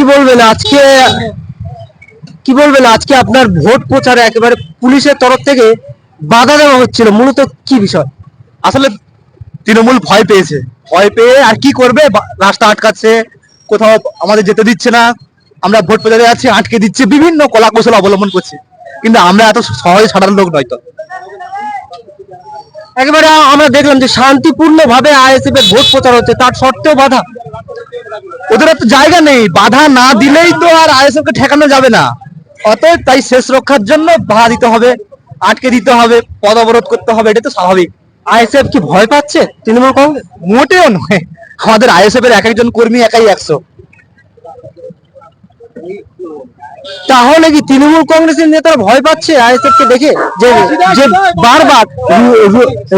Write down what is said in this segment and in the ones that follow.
কি বলবেন আজকে কি বলবেন আজকে আপনার ভোট প্রচারে একেবারে পুলিশের তরফ থেকে বাধা দেওয়া হচ্ছিল? মূলত কি বিষয়? আসলে তৃণমূল ভয় পেয়েছে। ভয় পেয়ে আর কি করবে? রাস্তা আটকাচ্ছে কোথাও আমাদের যেতে দিচ্ছে না। আমরা ভোট প্রচারে যাচ্ছি আটকে দিচ্ছে বিভিন্ন কলা কৌশল অবলম্বন করছে। কিন্তু আমরা এত সহজে সাধারণ লোক নয় তো। একেবারে আমরা দেখলাম যে শান্তিপূর্ণ ভাবে আইএসএফ এর ভোট প্রচার হচ্ছে তার সত্ত্বেও বাধা। ওদের তো জায়গা নেই বাধা না দিলেই তো আর আইএসএফ কে ঠেকানো যাবে না। অতএব তাই শেষ রক্ষার জন্য বাধা দিতে হবে আটকে দিতে হবে পদ অবরোধ করতে হবে এটা তো স্বাভাবিক। আইএসএফ কি ভয় পাচ্ছে তৃণমূল কংগ্রেস? মোটেও নয়। আমাদের আইএসএফ এর এক একজন কর্মী একাই একশো। তাহলে কি তৃণমূল কংগ্রেসের নেতারা ভয় পাচ্ছে আইএসএফ কে দেখে? যে যে বারবার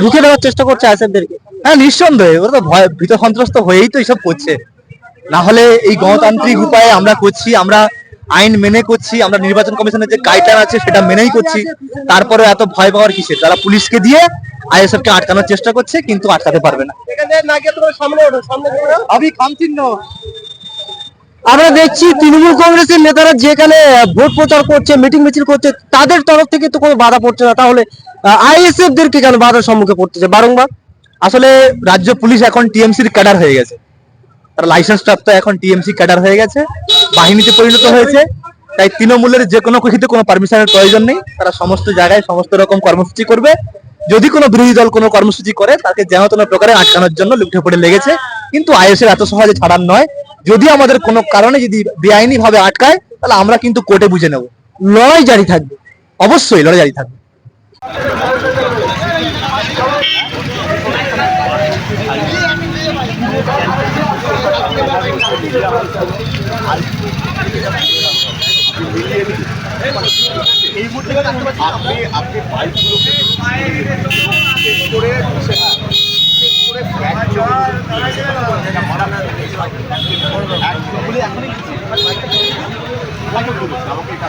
রুখে দেওয়ার চেষ্টা করছে আইএসএফ দেরকে হ্যাঁ নিঃসন্দেহে ওরা তো ভয় ভীত সন্ত্রস্ত হয়েই তো এইসব করছে। না হলে এই গণতান্ত্রিক উপায়ে আমরা করছি আমরা আইন মেনে করছি আমরা নির্বাচন কমিশনের যে গাইডলাইন আছে সেটা মেনেই করছি। তারপরে এত ভয় পাওয়ার কিসের? তারা পুলিশকে দিয়ে আইএসএফ কে আটকানোর চেষ্টা করছে কিন্তু আটকাতে পারবে না। আমরা দেখছি তৃণমূল কংগ্রেসের নেতারা যেখানে ভোট প্রচার করছে মিটিং মিছিল করছে তাদের তরফ থেকে তো কোনো বাধা পড়ছে না। তাহলে আইএসএফ দেরকে কেন বাধার সম্মুখে পড়তেছে? বারংবার। আসলে রাজ্য পুলিশ এখন টিএমসির ক্যাডার হয়ে গেছে। তারা লাইসেন্স প্রাপ্ত এখন টিএমসি ক্যাডার হয়ে গেছে। বাহিনীতে পরিণত হয়েছে। তাই তৃণমূলের যে কোনো কিছুতে কোনো পারমিশনের প্রয়োজন নেই। তারা সমস্ত জায়গায় সমস্ত রকম কর্মসূচি করবে। যদি কোনো বিরোধী দল কোনো কর্মসূচি করে, তাকে যেন কোনো প্রকারে আটকানোর জন্য লুটে পড়ে লেগেছে। কিন্তু আইএসএর এত সহজে ছাড়ার নয়। যদি আমাদের কোনো কারণে যদি বেআইনি ভাবে আটকায়, তাহলে আমরা কিন্তু কোর্টে বুঝে নেব। লড়াই জারি থাকবে। অবশ্যই লড়াই জারি থাকবে। এই মুহূর্তে আপনি আপনি বাইকগুলোকে করে আমাকে এটা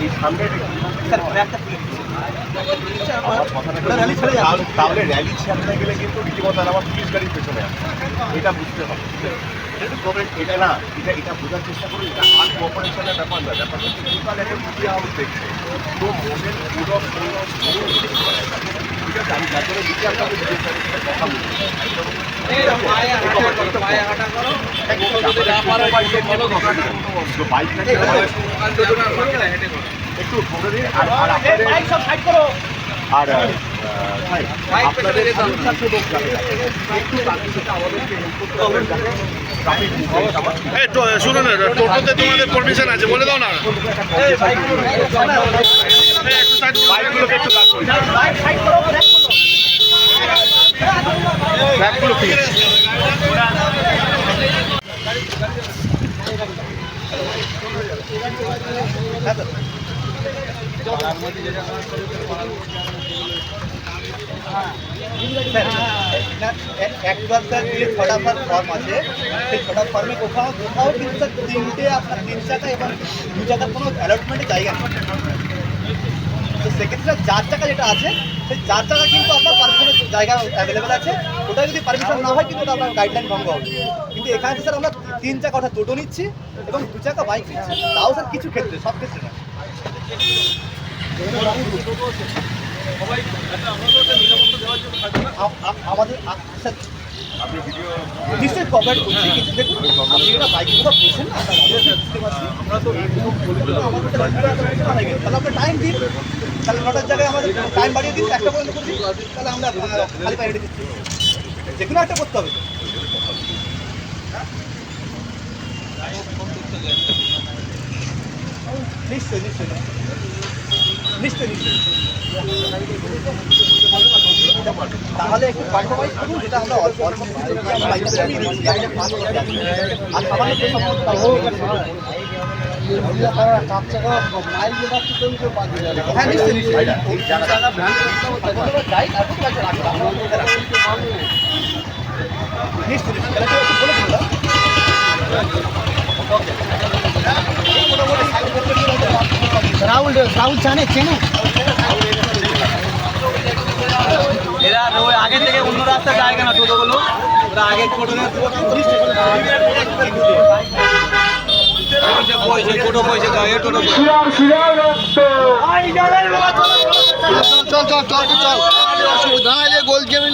এই সামনে তাহলে র্যালি ছাড়তে গেলে কিন্তু রীতিমতো আমার পুলিশ গাড়ির পেছনে আছে। এটা বুঝতে হবে। এটা এটা না এটা এটা বোঝার চেষ্টা করুন এটা আর্ট কোঅপারেশনের ব্যাপার না। ব্যাপার হচ্ছে টোটাল একটা মিডিয়া হাউস দেখছে? তো মোদের পুরো পুরো ঠিক আছে আমি যার জন্য দিচ্ছি আপনাকে জিজ্ঞেস করি, কথা বলছি একটু ফোনে দিন। আর আর আপনাদের আর ভাই, আপনাদের সাথে লোক একটু তাদের সাথে আমাদেরকে হেল্প করতে হবে যাতে ট্রাফিক এই তো- না টোটোতে তোমাদের পারমিশন আছে বলে দাও না। একটু করো। বাইকগুলোকে একটু করিয়ে দিন। ব্যাগগুলো প্লিজ একবার স্যার যে ছটা ফর্ম আছে, সেই ছটা ফর্মে কোথাও কোথাও কিন্তু তিনটে আপনার তিন চাকা এবং দু চাকার কোনো অ্যালটমেন্টের জায়গা তো সেক্ষেত্রে চার চাকা যেটা আছে, সেই চার চাকা কিন্তু আপনার পারমিশনের জায়গা অ্যাভেলেবেল আছে। ওটা যদি পারমিশন না হয়, কিন্তু আপনার গাইডলাইন ভঙ্গ হবে। কিন্তু এখানে স্যার আমরা তিন চাকা অর্থাৎ টোটো নিচ্ছি এবং দু চাকা বাইক নিচ্ছি। তাও স্যার কিছু ক্ষেত্রে, সব ক্ষেত্রে না আমাদের আপনি ভিডিও নিশ্চয়ই কভার করছি কিন্তু দেখুন আপনি যেটা বাইক না? আমরা তো হয়ে। তাহলে আপনার টাইম দিন। তাহলে নটার জায়গায় আমাদের টাইম বাড়িয়ে দিন। একটা পর্যন্ত করছি। তাহলে আমরা খালি দিচ্ছি। যে কোনো একটা করতে হবে। নিশ্চয়ই নিশ্চয়ই। নিশ্চয়ই নিশ্চয়ই। তাহলে একটু কম্প্রোমাইজ করুন যেটা আমরা অল্প অল্প। আর সামান্য যে হ্যাঁ নিশ্চয়ই কাছে রাখি নিশ্চয়ই নিশ্চয়ই তাহলে একটু বলে দিন দাদা। রাহুল রাহুল জানে চেনে এরা ওই আগে থেকে অন্য রাস্তা যায় কেন টোটোগুলো? ওরা আগে টোটো টোটো পয়সা টোটো চল চল চল চল। অসুবিধা গোল গেমে